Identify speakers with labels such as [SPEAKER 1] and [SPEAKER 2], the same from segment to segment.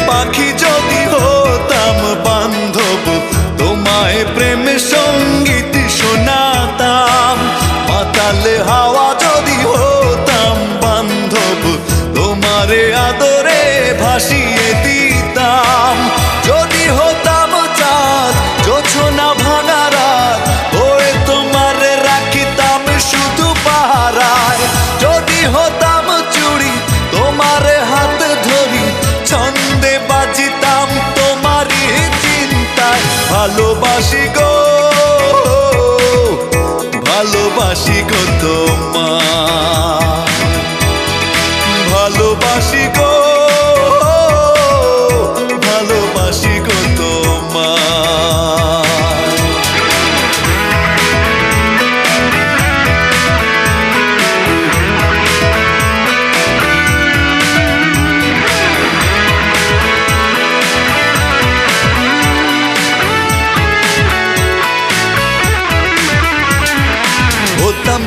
[SPEAKER 1] পাখি যদি হো ভালোবাসি গো ভালোবাসি গো তোমার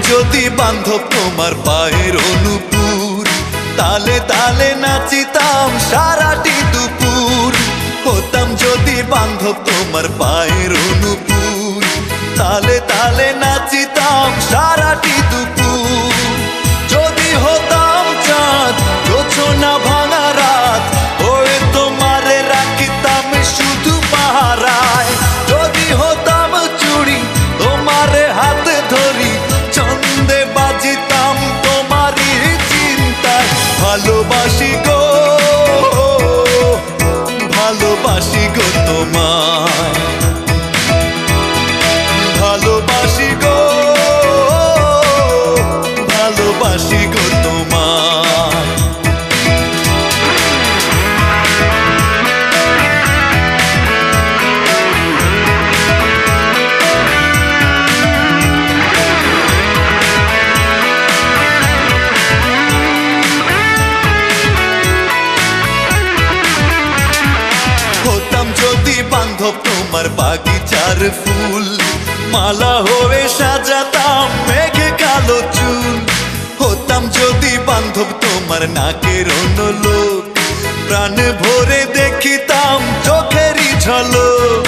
[SPEAKER 1] যদি বান্ধব তোমার পায়ের অনুপুর তালে তালে নাচিতাম সারাটি দুপুর। হতাম যদি বান্ধব তোমার পায়ের অনুপুর তালে তালে নাচিতাম সারাটি বাগিচার ফুল। মালা হয়ে সাজাতাম মেঘে কালো চুল। হতাম যদি বান্ধব তোমার নাকের লোক প্রাণ ভরে দেখিতাম চোখেরই ঝলক।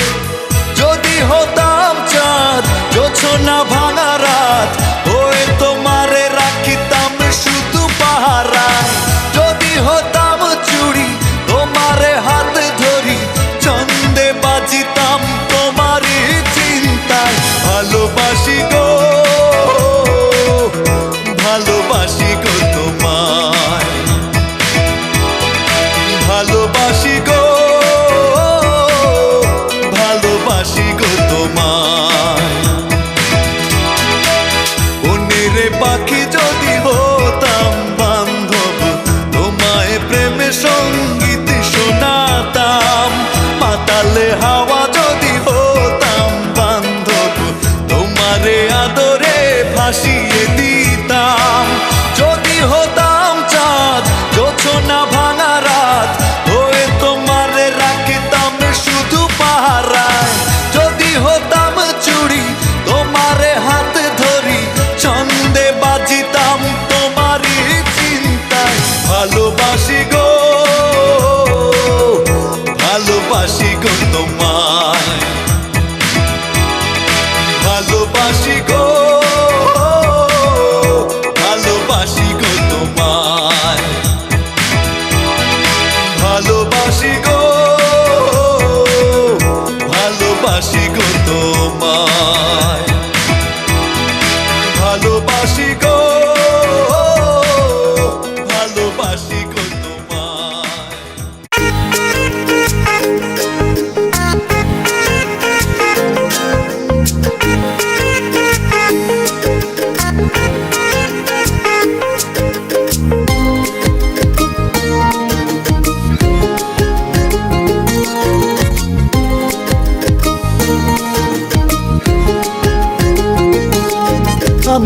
[SPEAKER 1] যদি হতাম চাঁদ, জোছনা ভাঙা রাত, হয়ে তোমারে রাখিতাম শুধু পাহারা। যদি হতাম চুড়ি তোমারে হাত ধরি, চন্দে বাজিতাম ভালোবাসি গো আদরে ভাসিয়ে দিতাম।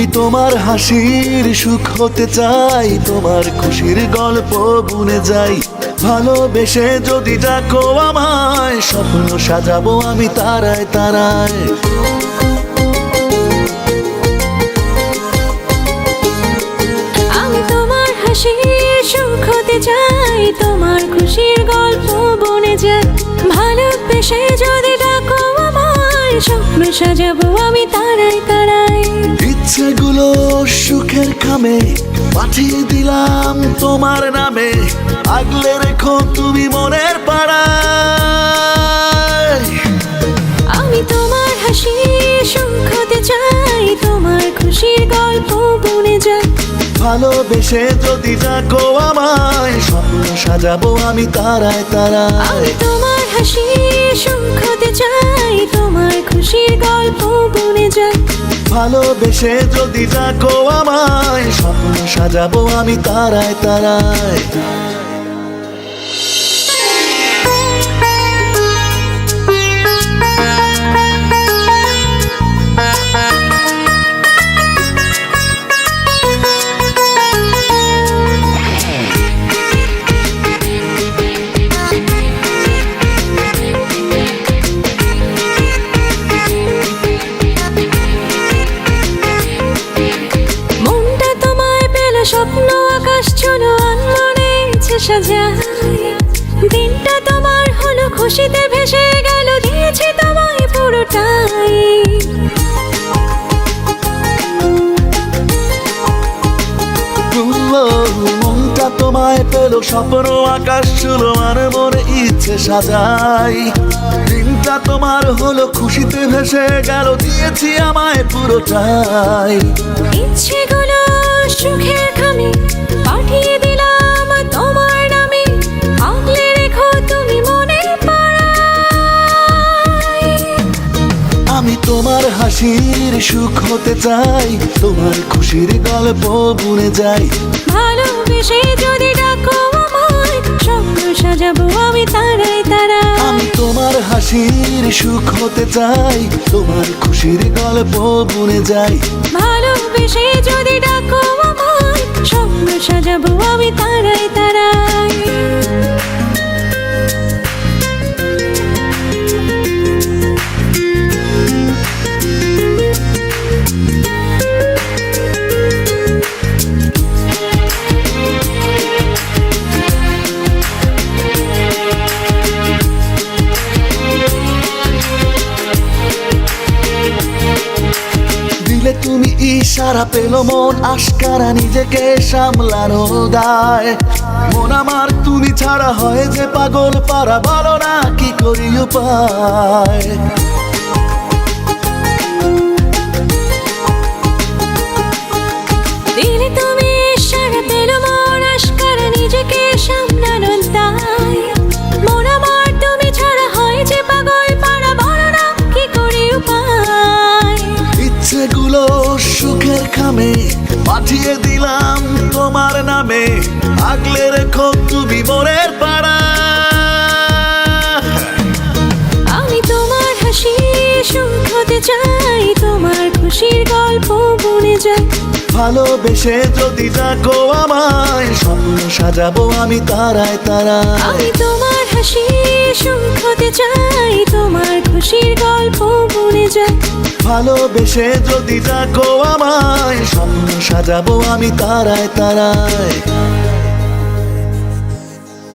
[SPEAKER 1] আমি তোমার হাসির সুখ হতে চাই, তোমার খুশির গল্প বুনে যাই। ভালোবেসে যদি ডাকো আমায়, স্বপ্ন সাজাবো আমি তারায় তারায়।
[SPEAKER 2] আমি তোমার হাসির সুখ হতে চাই, তোমার খুশির গল্প যায় ভালোবেসে যদি ডাকো আমায়, স্বপ্ন সাজাবো আমি তারাই তারাই
[SPEAKER 1] ইচ্ছেগুলো সুখের খামে পাঠিয়ে দিলাম তোমার নামে। আগলে রেখো তুমি মনের পাড়ায়।
[SPEAKER 2] আমি তোমার হাসি সুখ হতে চাই, তোমার খুশির গল্প
[SPEAKER 1] ভালোবেসে যদি ডাকো আমায় স্বপ্ন সাজাবো আমি তারায় তারায়।
[SPEAKER 2] আমি তোমার হাসি সুখতে চাই তোমার খুশির গল্প বনে যাই।
[SPEAKER 1] ভালোবেসে যদি ডাকো আমায় স্বপ্ন সাজাবো আমি তারায় তারায়।
[SPEAKER 2] ইচ্ছে সাজায় দিনটা তোমার হলো খুশিতে ভেসে গেল দিয়েছি তোমায় পুরোটাই।
[SPEAKER 1] মনটা তোমায় পেল স্বপ্ন আকাশ ছিল আর মনে ইচ্ছে সাজাই। দিনটা তোমার হলো খুশিতে ভেসে গেল দিয়েছি আমায় পুরোটাই।
[SPEAKER 2] ইচ্ছেগুলো সুখের খামে পাঠিয়ে দিলাম তোমার
[SPEAKER 1] হাসির সুখ হতে চাই তোমার খুশির গল্প বুনে যাই।
[SPEAKER 2] ভালোবেসে যদি ডাকো আমায় স্বপ্ন সাজাবো আমি তারাই তারাই
[SPEAKER 1] আমি তোমার হাসির সুখ হতে চাই তোমার খুশির গল্প বুনে যাই।
[SPEAKER 2] ভালোবেসে যদি ডাকো আমায় স্বপ্ন সাজাবো আমি তারাই তারাই।
[SPEAKER 1] দিলে তুমি ইশারা পেল মন, আশকারা নিজেকে সামলানো দায়। মন আমার তুমি ছাড়া হয় যে পাগল, পারা বলো না, কি করি উপায়? পাঠিয়ে দিলাম তোমার নামে। আগলে রেখো তুমি মনের ভালোবেসে যদি ডাকো আমায় স্বপ্ন সাজাবো আমি তারায় তারা।
[SPEAKER 2] আমি তোমার হাসি হতে চাই তোমার খুশির গল্প বলে যাই
[SPEAKER 1] ভালোবেসে যদি ডাকো আমায় স্বপ্ন সাজাবো আমি তারায় তারায়।